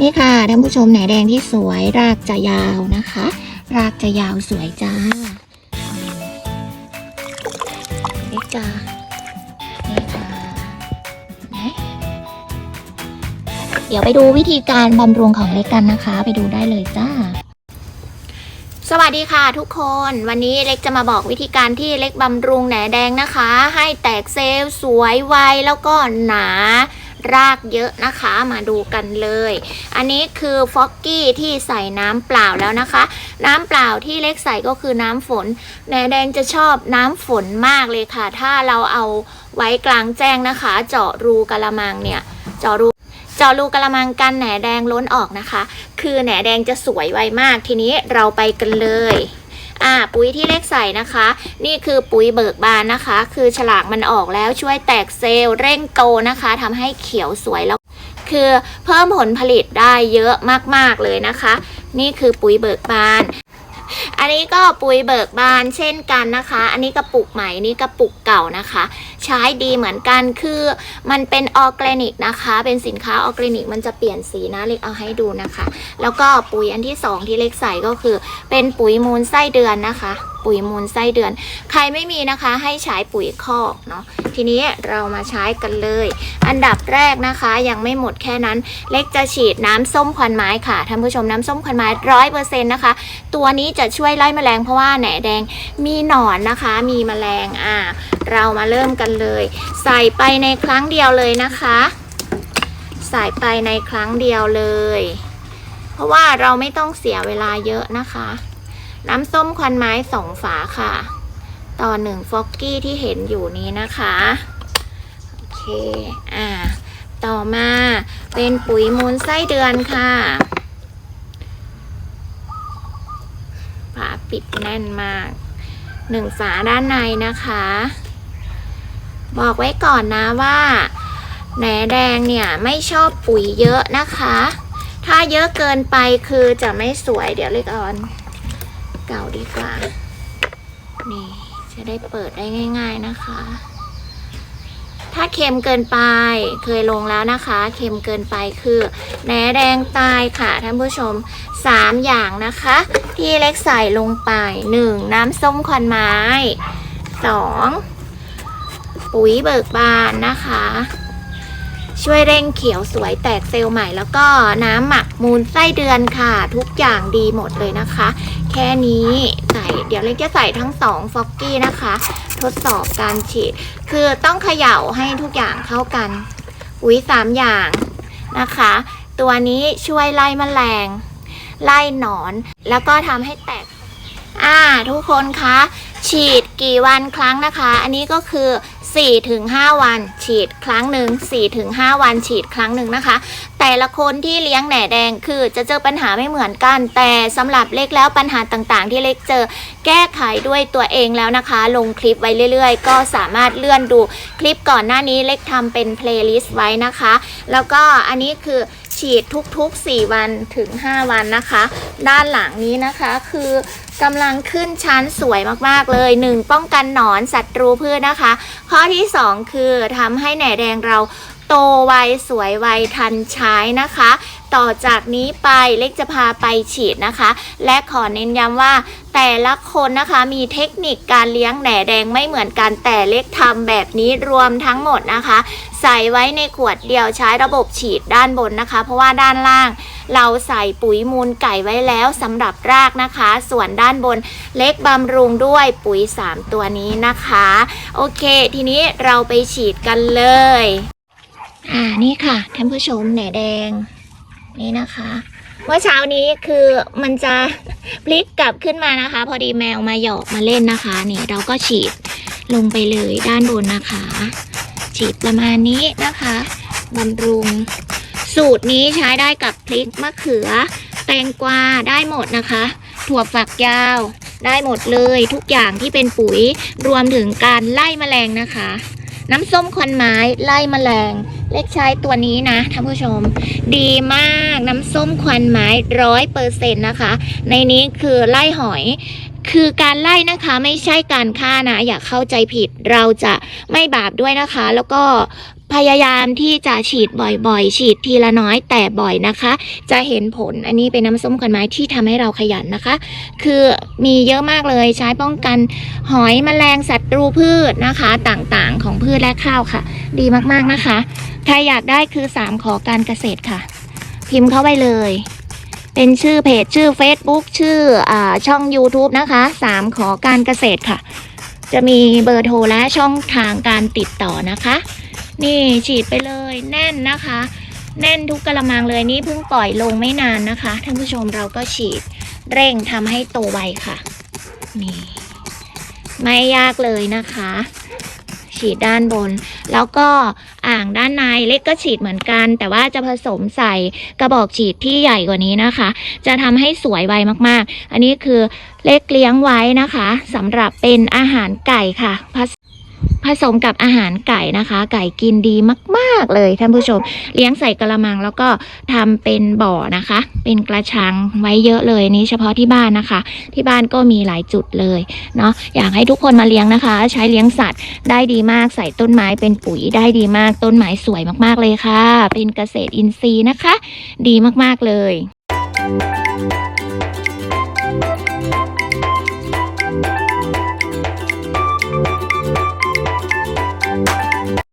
นี่ค่ะท่านผู้ชมแหนแดงที่สวยรากจะยาวนะคะ รากจะยาวสวยจ้าเล็กจ้านี่ค่ะเห็นไหมเดี๋ยวไปดูวิธีการบำรุงของเล็กกันนะคะ ไปดูได้เลยจ้า สวัสดีค่ะทุกคนวันนี้เล็กจะมาบอกวิธีการที่เล็กบำรุงแหนแดงนะคะ ให้แตกเซลล์สวยไวแล้วก็หนา รากเยอะนะคะมาดูกันเลย อันนี้คือฟอกกี้ที่ใส่น้ำเปล่าแล้วนะคะ น้ำเปล่าที่เล็กใส่ก็คือน้ำฝนแหนแดงจะชอบน้ำฝนมากเลยค่ะ ถ้าเราเอาไว้กลางแจ้งนะคะ เจาะรูกระมังเนี่ยเจาะรูเจาะรูกระมังกันแหนแดงล้นออกนะคะ คือแหนแดงจะสวยไวมากทีนี้เราไปกันเลย อ่าปุ๋ยที่เล็กใส่นะคะ นี่คือปุ๋ยเบิกบานนะคะ คือฉลากมันออกแล้วช่วยแตกเซลล์เร่งโตนะคะทำให้เขียวสวยแล้วคือเพิ่มผลผลิตได้เยอะมาก ๆ เลยนะคะ นี่คือปุ๋ยเบิกบาน อันนี้ก็ปุ๋ยเบิกบานเช่นกันนะคะ อันนี้กระปุกใหม่นี่กระปุกเก่านะคะ ใช้ดีเหมือนกันคือมันเป็นออร์แกนิกนะคะ เป็นสินค้าออร์แกนิกมันจะเปลี่ยนสีนะเล็กเอาให้ดูนะคะ แล้วก็ปุ๋ยอันที่สองที่เล็กใส่ก็คือ เป็นปุ๋ยมูลไส้เดือนนะคะ ปุ๋ยมูลไส้เดือน ใครไม่มีนะคะให้ใช้ปุ๋ยคอกเนาะทีนี้เรามาใช้กันเลย อันดับแรกนะคะยังไม่หมดแค่นั้น เล็กจะฉีดน้ำส้มควันไม้ค่ะท่านผู้ชมน้ำส้มควันไม้ร้อยเปอร์เซ็นต์นะคะ ตัวนี้จะช่วยไล่แมลงเพราะว่าแหนแดงมีหนอนนะคะ มีแมลงอ่าเรามาเริ่มกันเลย ใส่ไปในครั้งเดียวเลยนะคะ ใส่ไปในครั้งเดียวเลย เพราะว่าเราไม่ต้องเสียเวลาเยอะนะคะ น้ำส้มควันไม้สองฝาค่ะ ต่อหนึ่งฟอกกี้ที่เห็นอยู่นี้นะคะโอเคอ่าต่อมาเป็นปุ๋ยมูลไส้เดือนค่ะฝาปิดแน่นมากหนึ่งฝาด้านในนะคะ บอกไว้ก่อนนะว่าแหนแดงเนี่ยไม่ชอบปุ๋ยเยอะนะคะ ถ้าเยอะเกินไปคือจะไม่สวยเดี๋ยวเล็กออน เก่าดีกว่า นี่จะได้เปิดได้ง่าย ๆนะคะ ถ้าเค็มเกินไปเคยลงแล้วนะคะ เค็มเกินไปคือแหนแดงตายค่ะท่านผู้ชม 3 อย่างนะคะ ที่เล็กใส่ลงไป 1. น้ำส้มควันไม้ 2. ปุ๋ยเบิกบานนะคะช่วยเร่งเขียวสวยแตกเซลล์ใหม่แล้วก็น้ำหมักมูลไส้เดือนค่ะ ทุกอย่างดีหมดเลยนะคะ แค่นี้ใส่เดี๋ยวเล็กจะใส่ทั้งสองฟอกกี้นะคะ ทดสอบการฉีด คือต้องเขย่าให้ทุกอย่างเข้ากันปุ๋ยสามอย่างนะคะ ตัวนี้ช่วยไล่แมลง ไล่หนอน แล้วก็ทำให้แตกอ่าทุกคนคะฉีดกี่วันครั้งนะคะ อันนี้ก็คือ 4-5 วันฉีดครั้งหนึ่ง4-5 วันฉีดครั้งหนึ่งนะคะ แต่ละคนที่เลี้ยงแหน่แดงคือจะเจอปัญหาไม่เหมือนกัน แต่สำหรับเล็กแล้วปัญหาต่างๆ ที่เล็กเจอแก้ไขด้วยตัวเองแล้วนะคะ ลงคลิปไว้เรื่อยๆ ก็สามารถเลื่อนดูคลิปก่อนหน้านี้เล็กทำเป็นเพลย์ลิสต์ไว้นะคะ แล้วก็อันนี้คือ ฉีดทุกๆ 4 วันถึง 5 วันนะคะ ด้านหลังนี้นะคะคือกำลังขึ้นชั้นสวยมากๆเลย 1. ป้องกันหนอนสัตรูพืชนะคะ ข้อที่ 2 คือทำให้แหน่แดงเรา โตไวสวยไวทันใช้นะคะ ต่อจากนี้ไปเล็กจะพาไปฉีดนะคะ และขอเน้นย้ำว่าแต่ละคนนะคะมีเทคนิคการเลี้ยงแหน่แดงไม่เหมือนกันแต่เล็กทำแบบนี้รวมทั้งหมดนะคะ ใส่ไว้ในขวดเดียวใช้ระบบฉีดด้านบนนะคะ เพราะว่าด้านล่าง เราใส่ปุ๋ยมูลไก่ไว้แล้วสำหรับรากนะคะ ส่วนด้านบนเล็กบำรุงด้วยปุ๋ย 3 ตัวนี้นะคะ โอเค ทีนี้เราไปฉีดกันเลย อ่านี่ค่ะท่านผู้ชมแหน่แดง นี่นะคะเมื่อเช้านี้คือมันจะพลิกกลับขึ้นมานะคะ พอดีแมวมาหยอกมาเล่นนะคะ นี่เราก็ฉีดลงไปเลยด้านบนนะคะ ฉีดประมาณนี้นะคะบำรุง สูตรนี้ใช้ได้กับพริกมะเขือ แตงกวาได้หมดนะคะ ถั่วฝักยาวได้หมดเลยทุกอย่างที่เป็นปุ๋ยรวมถึงการไล่แมลงนะคะ น้ำส้มควันไม้ไล่แมลง เล็กใช้ตัวนี้นะท่านผู้ชม ดีมากน้ำส้มควันไม้ร้อยเปอร์เซ็นต์นะคะ ในนี้คือไล่หอยคือการไล่นะคะไม่ใช่การฆ่านะ อย่าเข้าใจผิดเราจะไม่บาปด้วยนะคะ แล้วก็ พยายามที่จะฉีดบ่อยๆ ฉีดทีละน้อยแต่บ่อยนะคะ จะเห็นผลอันนี้เป็นน้ำส้มกันไม้ที่ทำให้เราขยันนะคะ คือมีเยอะมากเลยใช้ป้องกันหอยแมลงศัตรูพืชนะคะ ต่างๆ ของพืชและข้าวค่ะ ดีมากๆนะคะ ใครอยากได้คือ 3 ขอการเกษตรค่ะ พิมพ์เข้าไปเลยเป็นชื่อเพจชื่อ Facebook ชื่ออช่อง YouTube นะคะ 3 ขอการเกษตรค่ะ จะมีเบอร์โทรและช่องทางการติดต่อนะคะ นี่ฉีดไปเลยแน่นนะคะ แน่นทุกกระมังเลยนี่เพิ่งปล่อยลงไม่นานนะคะท่านผู้ชมเราก็ฉีดเร่งทำให้โตไวค่ะ นี่ ไม่ยากเลยนะคะ ฉีดด้านบน แล้วก็อ่างด้านในเล็กก็ฉีดเหมือนกัน แต่ว่าจะผสมใส่กระบอกฉีดที่ใหญ่กว่านี้นะคะ จะทำให้สวยไวมากๆ อันนี้คือเล็กเลี้ยงไว้นะคะสำหรับเป็นอาหารไก่ค่ะ ผสมกับอาหารไก่นะคะ ไก่กินดีมากๆเลยท่านผู้ชม เลี้ยงใส่กระมังแล้วก็ทำเป็นบ่อนะคะ เป็นกระชังไว้เยอะเลยนี้เฉพาะที่บ้านนะคะ ที่บ้านก็มีหลายจุดเลยเนาะอยากให้ทุกคนมาเลี้ยงนะคะ ใช้เลี้ยงสัตว์ได้ดีมากใส่ต้นไม้เป็นปุ๋ยได้ดีมากต้นไม้สวยมากๆเลยค่ะ เป็นเกษตรอินทรีย์นะคะ ดีมากๆเลย